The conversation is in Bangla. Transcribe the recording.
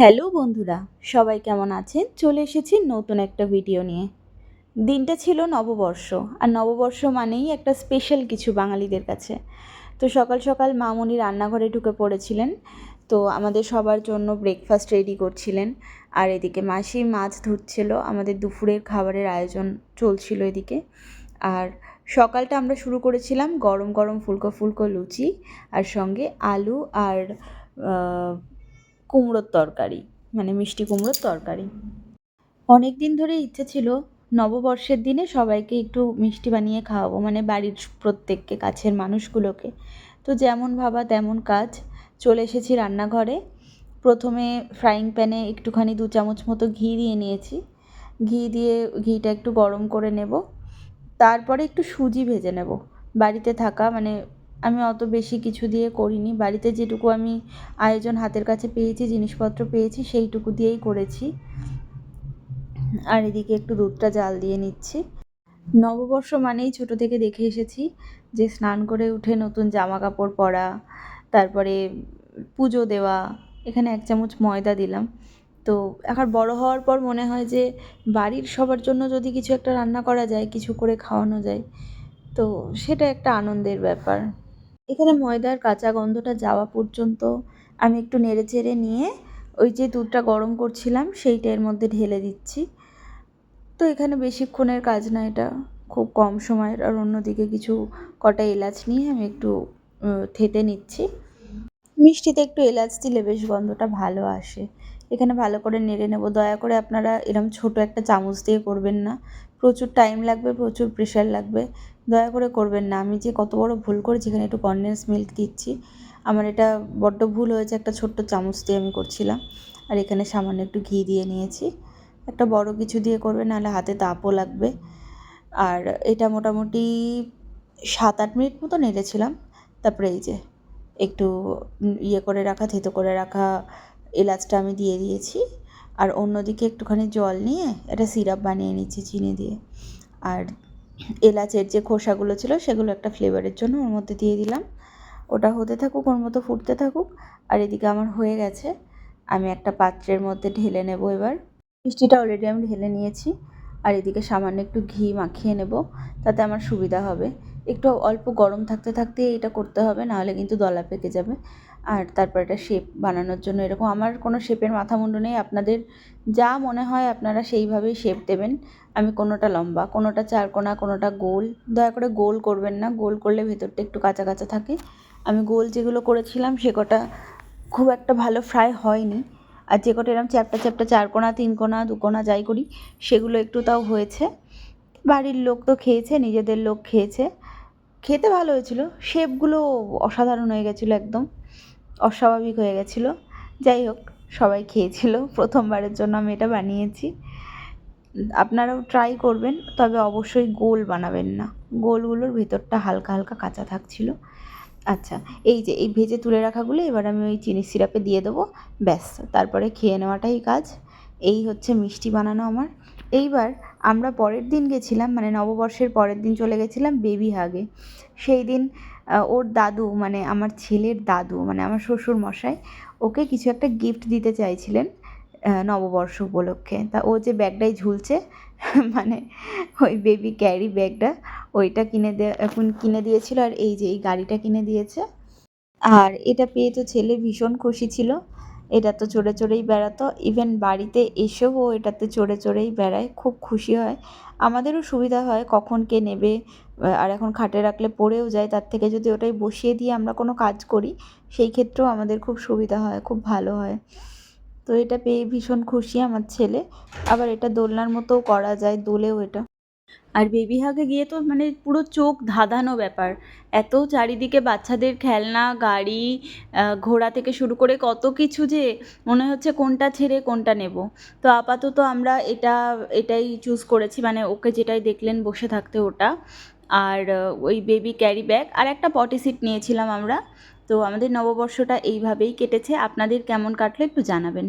হ্যালো বন্ধুরা, সবাই কেমন আছেন? চলে এসেছি নতুন একটা ভিডিও নিয়ে। দিনটা ছিল নববর্ষ, আর নববর্ষ মানেই একটা স্পেশাল কিছু বাঙালিদের কাছে। তো সকাল সকাল মামুনি রান্নাঘরে ঢুকে পড়েছিলেন, তো আমাদের সবার জন্য ব্রেকফাস্ট রেডি করছিলেন। আর এদিকে মাসি মাছ ধরছিল, আমাদের দুপুরের খাবারের আয়োজন চলছিল এদিকে। আর সকালটা আমরা শুরু করেছিলাম গরম গরম ফুলকো ফুলকো লুচি, আর সঙ্গে আলু আর কুমড়োর তরকারি মানে মিষ্টি কুমড়োর তরকারি। অনেক দিন ধরে ইচ্ছে ছিল নববর্ষের দিনে সবাইকে একটু মিষ্টি বানিয়ে খাওয়াবো মানে বাড়ির প্রত্যেককে, কাছের মানুষগুলোকে। তো যেমন ভাবা তেমন কাজ, চলে এসেছি রান্নাঘরে। প্রথমে ফ্রাইং প্যানে একটুখানি দু চামচ মতো ঘি দিয়ে নিয়েছি। ঘি দিয়ে ঘিটা একটু গরম করে নেব। তারপরে একটু সুজি ভেজে নেব। বাড়িতে থাকা মানে আমি অত বেশি কিছু দিয়ে করিনি। বাড়িতে যেটুকু আমি আয়োজন হাতের কাছে পেয়েছি, জিনিসপত্র পেয়েছি, সেইটুকু দিয়েই করেছি। আর এদিকে একটু দুধটা জাল দিয়ে নিচ্ছি। নববর্ষ মানেই ছোট থেকে দেখে এসেছি যে স্নান করে উঠে নতুন জামা কাপড় পরা, তারপরে পুজো দেওয়া, এখানে এক চামচ ময়দা দিলাম। তো এখন বড় হওয়ার পর মনে হয় যে বাড়ির সবার জন্য যদি কিছু একটা রান্না করা যায়, কিছু করে খাওয়ানো যায়, তো সেটা একটা আনন্দের ব্যাপার। এখানে ময়দার কাঁচা গন্ধটা যাওয়া পর্যন্ত আমি একটু নেড়ে চেড়ে নিয়ে ওই যে দুধটা গরম করছিলাম, সেইটা এর মধ্যে ঢেলে দিচ্ছি। তো এখানে বেশিক্ষণের কাজ না এটা, খুব কম সময়ের। আর অন্যদিকে কিছু কটা এলাচ নিয়ে আমি একটু থেতে নিচ্ছি। মিষ্টিতে একটু এলাচ দিলে বেশ গন্ধটা ভালো আসে। এখানে ভালো করে নেড়ে নেব। দয়া করে আপনারা এরম ছোট একটা চামচ দিয়ে করবেন না। প্রচুর টাইম লাগবে, প্রচুর প্রেশার লাগবে। দয়া করে করবেন না। আমি যে কত বড় ভুল করেছি, এখানে একটু কনডেন্স মিল্ক দিচ্ছি। আমার এটা বড্ড ভুল হয়েছে, একটা ছোট্ট চামচ দিয়ে আমি করছিলাম। আর এখানে সামান্য একটু ঘি দিয়ে নিয়েছি। একটা বড় কিছু দিয়ে করবে নাহলে হাতে তাপও লাগবে। আর এটা মোটামুটি সাত আট মিনিট মতো নেড়েছিলাম তারপরে এই যে একটু ইয়ে করে রাখা, থেতো করে রাখা এলাচটা আমি দিয়ে দিয়েছি। আর অন্যদিকে একটুখানি জল নিয়ে একটা সিরাপ বানিয়ে নিচ্ছি, চিনি দিয়ে। আর এলাচের যে খোসাগুলো ছিল সেগুলো একটা ফ্লেভারের জন্য ওর মধ্যে দিয়ে দিলাম। ওটা হতে থাকুক, ওর মতো ফুটতে থাকুক। আর এদিকে আমার হয়ে গেছে। আমি একটা পাত্রের মধ্যে ঢেলে নেব এবার। মিষ্টিটা অলরেডি আমি ঢেলে নিয়েছি। আর এদিকে সামান্য একটু ঘি মাখিয়ে নেব, তাতে আমার সুবিধা হবে। একটু অল্প গরম থাকতে থাকতে এটা করতে হবে, নাহলে কিন্তু দলা পেকে যাবে। আর তারপর এটা শেপ বানানোর জন্য এরকম আমার কোনো শেপের মাথা মুন্ডু নেই, আপনাদের যা মনে হয় আপনারা সেইভাবেই শেপ দেবেন। আমি কোনোটা লম্বা, কোনোটা চারকোনা কোনোটা গোল, দয়া করে গোল করবেন না, গোল করলে ভেতরটা একটু কাঁচা কাঁচা থাকে। আমি গোল যেগুলো করেছিলাম সে কটা খুব একটা ভালো ফ্রাই হয়নি। আর যে কটা এরকম চ্যাপটা চ্যাপটা চারকোনা তিনকোনা দুকোনা যাই করি, সেগুলো একটু তাও হয়েছে। বাড়ির লোক তো খেয়েছে, নিজেদের লোক খেয়েছে। খেতে ভালো হয়েছিল। শেপগুলো অসাধারণ হয়ে গেছিল একদম। অস্বাভাবিক হয়ে গেছিল। যাই হোক, সবাই খেয়েছিল। প্রথমবারের জন্য আমি এটা বানিয়েছি। আপনারাও ট্রাই করবেন, তবে অবশ্যই গোল বানাবেন না। গোলগুলোর ভেতরটা হালকা হালকা কাঁচা থাকছিল। আচ্ছা এই যে, এই ভেজে তুলে রাখাগুলো, এবার আমি ওই চিনি সিরাপে দিয়ে দেবো। ব্যাস, তারপরে খেয়ে নেওয়াটাই কাজ। এই হচ্ছে মিষ্টি বানানো আমার। এইবার আমরা পরের দিন গেছিলাম মানে নববর্ষের পরের দিন চলে গেছিলাম বেবি হাগে। সেই দিন ওর দাদু মানে আমার ছেলের দাদু মানে আমার শ্বশুর মশাই ওকে কিছু একটা গিফট দিতে চাইছিলেন নববর্ষ উপলক্ষে। তা ও যে ব্যাগটাই ঝুলছে মানে ওই বেবি ক্যারি ব্যাগটা, ওইটা কিনে দে, এখন কিনে দিয়েছিল, আর এই যে এই গাড়িটা কিনে দিয়েছে। আর এটা পেয়ে তো ছেলে ভীষণ খুশি ছিল। এটা তো চড়ে চড়েই বেড়াতো। ইভেন বাড়িতে এসেও এটাতে চড়ে চড়েই বেড়ায়, খুব খুশি হয়। আমাদেরও সুবিধা হয়, কখন কে নেবে আর এখন খাটে রাখলে পড়েও যায়, তার থেকে যদি ওটাই বসিয়ে দিয়ে আমরা কোনো কাজ করি, সেই ক্ষেত্রেও আমাদের খুব সুবিধা হয়, খুব ভালো হয়। তো এটা পেয়ে ভীষণ খুশি আমার ছেলে। আবার এটা দোলনার মতোও করা যায়, দোলেও এটা। আর বেবি হাগে গিয়ে তো মানে পুরো চোখ ধাঁধানো ব্যাপার। এত চারিদিকে বাচ্চাদের খেলনা, গাড়ি ঘোড়া থেকে শুরু করে কত কিছু যে মনে হচ্ছে কোনটা ছেড়ে কোনটা নেব। তো আপাতত আমরা এটা, এটাই চুজ করেছি মানে ওকে যেটাই দেখলেন বসে থাকতে ওটা। আর ওই বেবি ক্যারি ব্যাগ আর একটা পটি সিট নিয়েছিলাম আমরা। তো আমাদের নববর্ষটা এইভাবেই কেটেছে। আপনাদের কেমন কাটলো একটু জানাবেন।